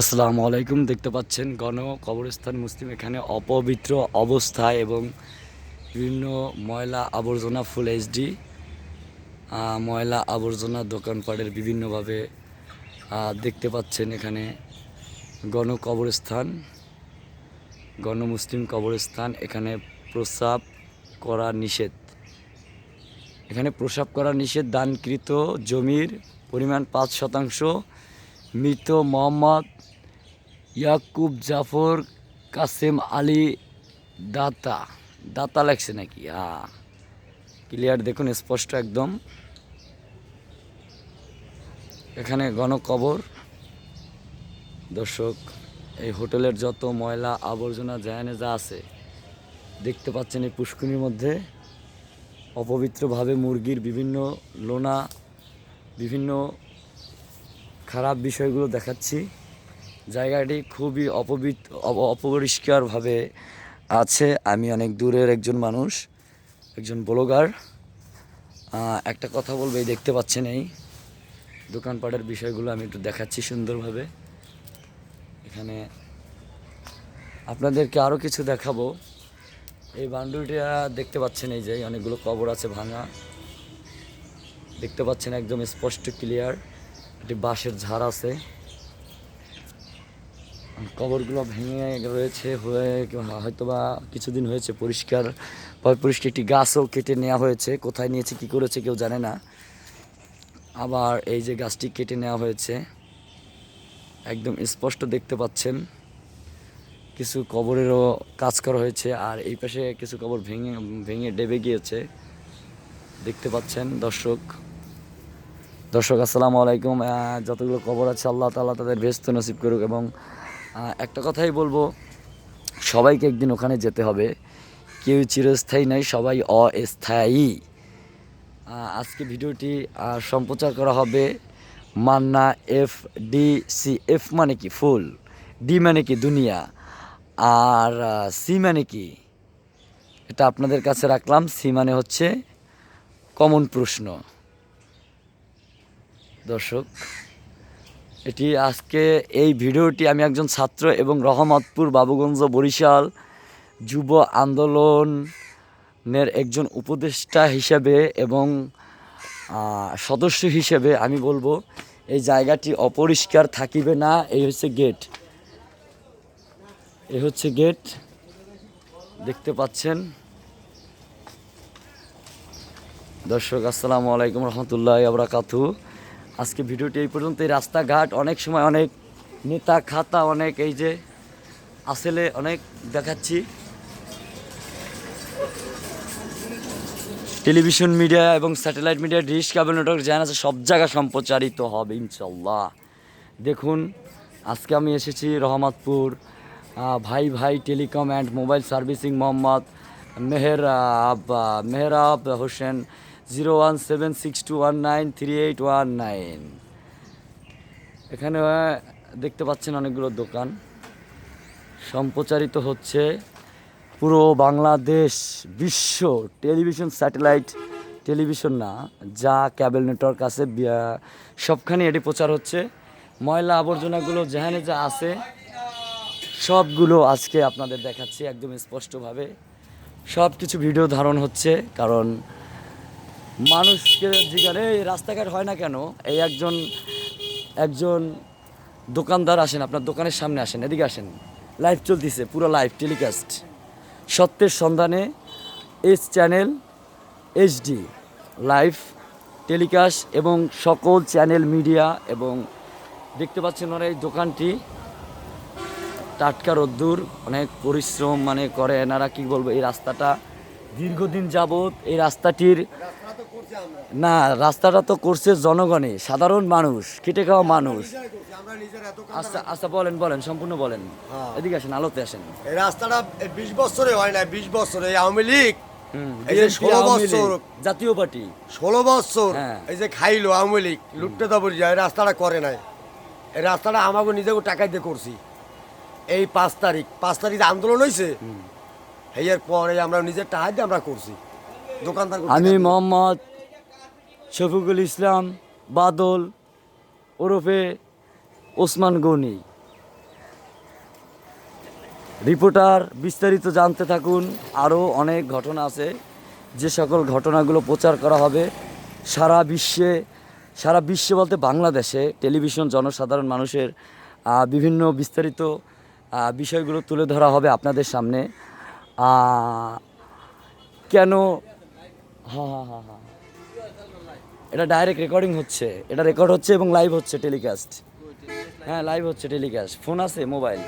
আসসালামু আলাইকুম, দেখতে পাচ্ছেন গণ কবরস্থান মুসলিম এখানে অপবিত্র অবস্থায় এবং বিভিন্ন ময়লা আবর্জনা ফুল এইচডি ময়লা আবর্জনা দোকানপাটের বিভিন্নভাবে দেখতে পাচ্ছেন এখানে গণ কবরস্থান, গণ মুসলিম কবরস্থান, এখানে প্রস্রাব করা নিষেধ। এখানে প্রস্রাব করা নিষেধ দানকৃত জমির পরিমাণ পাঁচ শতাংশ, মৃত মোহাম্মদ ইয়াকুব জাফর কাসেম আলী দাতা। দাতা লাগছে নাকি? হ্যাঁ ক্লিয়ার দেখুন, স্পষ্ট একদম। এখানে গণকবর। দর্শক, এই হোটেলের যত ময়লা আবর্জনা, জায়ানে যা আছে, দেখতে পাচ্ছেন এই পুষ্কুনির মধ্যে। অপবিত্রভাবে মুরগির বিভিন্ন লোনা, বিভিন্ন খারাপ বিষয়গুলো দেখাচ্ছি। জায়গাটি খুবই অপবিত অপ- অপরিষ্কারভাবে আছে। আমি অনেক দূরের একজন মানুষ, একজন ব্লগার। একটা কথা বলব, এই দেখতে পাচ্ছেন এই দোকানপাটের বিষয়গুলো আমি একটু দেখাচ্ছি সুন্দরভাবে। এখানে আপনাদেরকে আরও কিছু দেখাবো। এই বান্ডুলটা দেখতে পাচ্ছেন এই যে, অনেকগুলো কবর আছে ভাঙা। দেখতে পাচ্ছেন একদম স্পষ্ট ক্লিয়ার। একটি বাঁশের ঝাড় আছে। কবরগুলো ভেঙে রয়েছে, হয়ে হয়তো বা কিছুদিন হয়েছে পরিষ্কার। পরিষ্কার একটি গাছও কেটে নেওয়া হয়েছে। কোথায় নিয়েছে, কি করেছে কেউ জানে না। আবার এই যে গাছটি কেটে নেওয়া হয়েছে, একদম স্পষ্ট দেখতে পাচ্ছেন। কিছু কবরেরও কাজ করা হয়েছে, আর এই পাশে কিছু কবর ভেঙে ভেঙে ডেবে গিয়েছে। দেখতে পাচ্ছেন দর্শক। দর্শক, আসসালামু আলাইকুম। যতগুলো কবর আছে, আল্লাহ তাআলা তাদের ভেস্ত নসিব করুক এবং একটা কথাই বলব, সবাইকে একদিন ওখানে যেতে হবে। কেউ চিরস্থায়ী নয়, সবাই অস্থায়ী। আজকে ভিডিওটি সম্প্রচার করা হবে Manna F D C F মানে কি? ফুল। ডি মানে কি? দুনিয়া। আর সি মানে কি? এটা আপনাদের কাছে রাখলাম। সি মানে হচ্ছে কমন প্রশ্ন। দর্শক এটি আজকে এই ভিডিওটি আমি একজন ছাত্র এবং রহমতপুর বাবুগঞ্জ বরিশাল যুব আন্দোলনের একজন উপদেষ্টা হিসেবে এবং সদস্য হিসেবে আমি বলব, এই জায়গাটি অপরিষ্কার থাকিবে না, এই হচ্ছে গেট। এই হচ্ছে গেট, দেখতে পাচ্ছেন। দর্শক, আসসালামু আলাইকুম রহমতুল্লাহ আবরাকাতু আজকে ভিডিওটি এই পর্যন্ত এই রাস্তাঘাট অনেক সময় অনেক নেতা খাতা অনেক এই যে আসলে অনেক দেখাচ্ছি। টেলিভিশন মিডিয়া এবং satellite media, dish, cable network Gen আছে, সব জায়গা সম্প্রচারিত হবে ইনশাল্লাহ দেখুন, আজকে আমি এসেছি রহমতপুর। ভাই ভাই telecom and mobile servicing Mohammad Meher Mehrab Hossain zero one seven six two one nine three eight one nine. এখানে দেখতে পাচ্ছেন অনেকগুলো দোকান। সম্প্রচারিত হচ্ছে পুরো বাংলাদেশ, বিশ্ব টেলিভিশন স্যাটেলাইট। টেলিভিশন না, যা ক্যাবেল নেটওয়ার্ক আছে সবখানে এটি প্রচার হচ্ছে। ময়লা আবর্জনাগুলো যেখানে যা আছে, সবগুলো আজকে আপনাদের দেখাচ্ছি একদম স্পষ্টভাবে। সব কিছু ভিডিও ধারণ হচ্ছে, কারণ মানুষকে জিজ্ঞাসা এই রাস্তাঘাট হয় না কেন? এই একজন একজন দোকানদার আসেন, আপনার দোকানের সামনে আসেন, এদিকে আসেন। লাইভ চলতেছে, পুরো লাইভ টেলিকাস্ট সত্যের সন্ধানে S channel HD live telecast এবং সকল চ্যানেল মিডিয়া এবং দেখতে পাচ্ছেন ওরা এই দোকানটি। টাটকা রোদ্দুর, অনেক পরিশ্রম মানে করে এনারা কী বলব, এই রাস্তাটা দীর্ঘদিন যাবৎ এই রাস্তাটির না রাস্তাটা তো করছে জনগণে সাধারণ মানুষ খেটে খাওয়া মানুষ। আচ্ছা আচ্ছা বলেন বলেন সম্পূর্ণ বলেন। হ্যাঁ। এদিকে আসেন আলোতে আসেন। এই রাস্তাটা বিশ বছরে হয় না বিশ বছরে। এই আওয়ামী লীগ এই যে ষোলো বছর জাতীয় পার্টি। ষোলো বছর হ্যাঁ। এই যে খাইলো আওয়ামী লীগ লুটতে দাবো এই রাস্তাটা করে নাই। এই রাস্তাটা আমাকে নিজেকে টাকা দিয়ে করছি। এই পাঁচ তারিখ পাঁচ তারিখ আন্দোলন হয়েছে এর পরে আমরা নিজের দিয়ে আমরা করছি। দোকানদার আমি। মোহাম্মদ শফিকুল ইসলাম বাদল ওরফে ওসমান গনি। রিপোর্টার বিস্তারিত জানতে থাকুন আরও অনেক ঘটনা আছে। যে সকল ঘটনাগুলো প্রচার করা হবে সারা বিশ্বে সারা বিশ্বে বলতে বাংলাদেশে টেলিভিশন জনসাধারণ মানুষের বিভিন্ন বিস্তারিত বিষয়গুলো তুলে ধরা হবে আপনাদের সামনে। কেন? এটা ডাইরেক্ট রেকর্ডিং হচ্ছে। এটা রেকর্ড হচ্ছে এবং লাইভ হচ্ছে টেলিকাস্ট হ্যাঁ লাইভ হচ্ছে টেলিকাস্ট ফোন আছে মোবাইল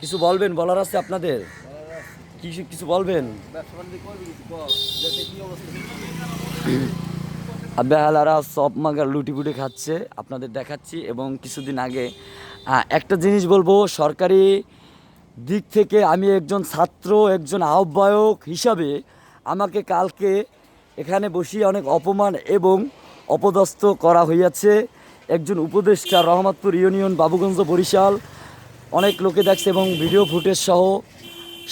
কিছু বলবেন? বলার আছে আপনাদের? কিছু কিছু বলবেন? বেহালারা সব মাগার লুটি পুটি খাচ্ছে। আপনাদের দেখাচ্ছি এবং কিছুদিন আগে একটা জিনিস বলব, সরকারি দিক থেকে আমি একজন ছাত্র, একজন আহ্বায়ক হিসাবে আমাকে কালকে এখানে বসিয়ে অনেক অপমান এবং অপদস্থ করা হইয়াছে। একজন উপদেষ্টা রহমতপুর ইউনিয়ন, বাবুগঞ্জ, বরিশাল, অনেক লোকে দেখছে এবং ভিডিও ফুটেজ সহ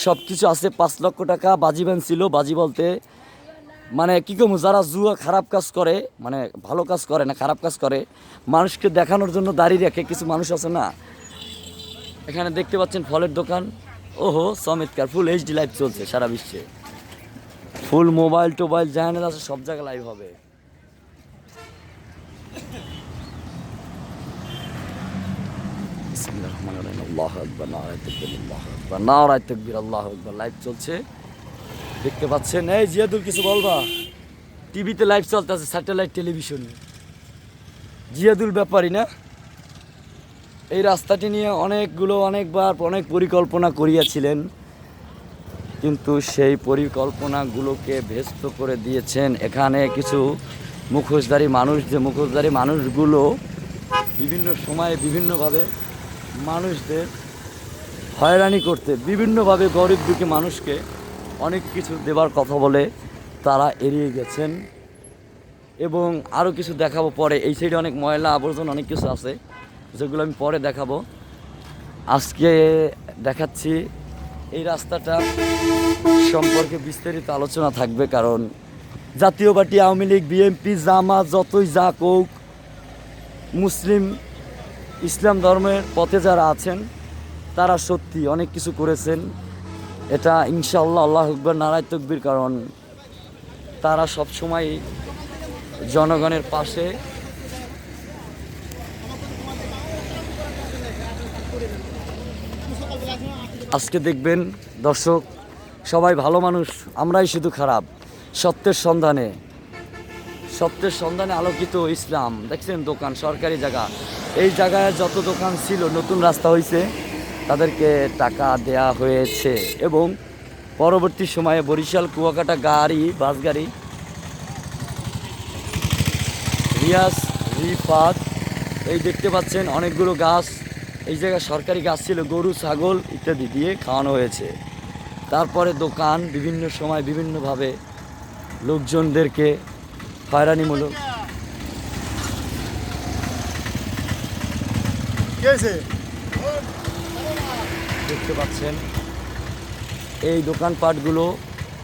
সব কিছু আছে। পাঁচ লক্ষ টাকা বাজি ব্যান ছিল, বাজি বলতে। মানে কী কমু, যারা জুয়া খারাপ কাজ করে মানে ভালো কাজ করে না, খারাপ কাজ করে, মানুষকে দেখানোর জন্য দাঁড়িয়ে রাখে কিছু মানুষ আছে না এখানে দেখতে পাচ্ছেন ফলের দোকান। ওহো চমৎকার ফুল এইচডি লাইভ চলছে সারা বিশ্বে। ফুল মোবাইল টোবাইল চ্যানেল আছে সব জায়গায় লাইভ হবে। লাইভ চলছে। দেখতে পাচ্ছেন, এই জিয়াদুল, কিছু বলবা? টিভিতে লাইভ চলতেছে স্যাটেলাইট টেলিভিশন জিয়াদুল ব্যাপারই না? এই রাস্তাটি নিয়ে অনেকগুলো অনেকবার অনেক পরিকল্পনা করিয়াছিলেন, কিন্তু সেই পরিকল্পনাগুলোকে ভেস্ত করে দিয়েছেন। এখানে কিছু মুখোশধারী মানুষ যে মুখোশধারী মানুষগুলো বিভিন্ন সময়ে বিভিন্নভাবে মানুষদের হয়রানি করতে, বিভিন্নভাবে গরিব দুঃখী মানুষকে অনেক কিছু দেবার কথা বলে তারা এড়িয়ে গেছেন। এবং আরও কিছু দেখাবো পরে। এই সাইডে অনেক ময়লা আবর্জনা অনেক কিছু আছে। যেগুলো আমি পরে দেখাবো। আজকে দেখাচ্ছি এই রাস্তাটা সম্পর্কে বিস্তারিত আলোচনা থাকবে কারণ জাতীয় পার্টি, আওয়ামী লীগ বিএনপি জামা, যতই যা কোক, মুসলিম ইসলাম ধর্মের পথে যারা আছেন, তারা সত্যি অনেক কিছু করেছেন। এটা ইনশাআল্লাহ আল্লাহ আকবর, নারায় তকবির, কারণ তারা সবসময় জনগণের পাশে আজকে দেখবেন, দর্শক, সবাই ভালো মানুষ, আমরাই শুধু খারাপ। সত্যের সন্ধানে সত্যের সন্ধানে আলোকিত ইসলাম। দেখছেন দোকান, সরকারি জায়গা। এই জায়গায় যত দোকান ছিল, নতুন রাস্তা হয়েছে তাদেরকে টাকা দেয়া হয়েছে। এবং পরবর্তী সময়ে বরিশাল, কুয়াকাটা গাড়ি, বাস গাড়ি, রিয়াজ, রিফাত, এই দেখতে পাচ্ছেন অনেকগুলো গাছ। এই জায়গায় সরকারি গাছ ছিল গরু ছাগল ইত্যাদি দিয়ে খাওয়ানো হয়েছে। তারপরে দোকান বিভিন্ন সময় বিভিন্নভাবে লোকজনদেরকে হয়রানিমূলক দেখতে পাচ্ছেন এই দোকানপাটগুলো